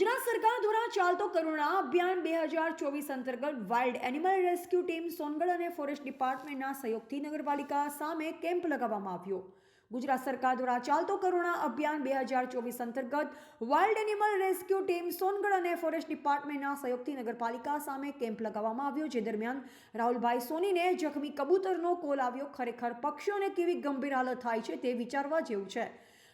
ગુજરાત સરકાર દ્વારા ચાલતો કરુણા અભિયાન બે હજાર ચોવીસ અંતર્ગત wild animal rescue team Songadh અને ફોરેસ્ટ ડિપાર્ટમેન્ટના સહયોગથી નગરપાલિકા સામે કેમ્પ લગાવવામાં આવ્યો. ગુજરાત સરકાર દ્વારા ચાલતો કરુણા અભિયાન બે હજાર ચોવીસ અંતર્ગત wild animal rescue team Songadh અને ફોરેસ્ટ ડિપાર્ટમેન્ટના સહયોગથી નગરપાલિકા સામે કેમ્પ લગાવવામાં આવ્યો, જે દરમિયાન રાહુલભાઈ સોનીને જખમી કબૂતરનો કોલ આવ્યો. ખરેખર પક્ષીઓને કેવી ગંભીર હાલત થાય છે તે વિચારવા જેવું છે.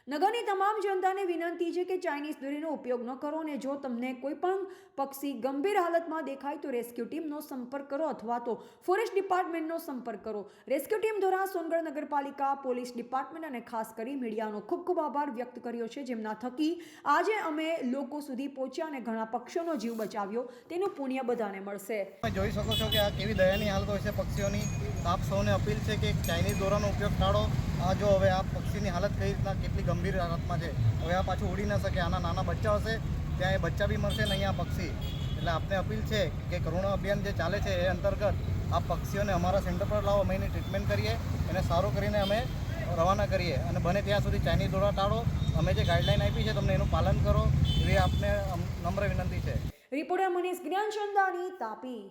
નગરની તમામ જનતાને વિનંતી છે કે ચાઇનીઝ દોરીનો ઉપયોગ ન કરો અને જો તમને કોઈ પણ પક્ષી ગંભીર હાલતમાં દેખાય તો રેસ્ક્યુ ટીમનો સંપર્ક કરો અથવા તો ફોરેસ્ટ ડિપાર્ટમેન્ટનો સંપર્ક કરો. રેસ્ક્યુ ટીમ દ્વારા સોનગઢ નગરપાલિકા, પોલીસ ડિપાર્ટમેન્ટ અને ખાસ કરી મીડિયાનો ખૂબ ખૂબ આભાર વ્યક્ત કર્યો છે. જેમના થકી આજે અમે લોકો સુધી પહોંચ્યા અને ઘણા પક્ષીઓનો જીવ બચાવ્યો. તેનું પુણ્ય બધાને મળશે. તમે જોઈ શકો છો કે આ કેવી દયાની હાલત હોય છે પક્ષીઓની. આપ સૌને અપીલ છે કે ચાઇનીઝ દોરાનો ઉપયોગ ટાળો. આ જો હવે આ પક્ષીની હાલત કઈ રીતના, કેટલી ગંભીર હાલતમાં છે, હવે આ પાછું ઉડી ન શકે, આના નાના બચ્ચા હશે, ત્યાં એ બચ્ચા બી મળશે નહીં આ પક્ષી. એટલે આપને અપીલ છે કે કરુણા અભિયાન જે ચાલે છે એ અંતર્ગત આ પક્ષીઓને અમારા સેન્ટર પર લાવો, અમે એની ટ્રીટમેન્ટ કરીએ, એને સારું કરીને અમે રવાના કરીએ. અને બને ત્યાં સુધી ચાઇનીઝ દોડા ટાળો, અમે જે ગાઈડલાઈન આપી છે તમને એનું પાલન કરો, એવી આપને નમ્ર વિનંતી છે. રિપોર્ટર મનીષ જ્ઞાનચંદાની તાપી.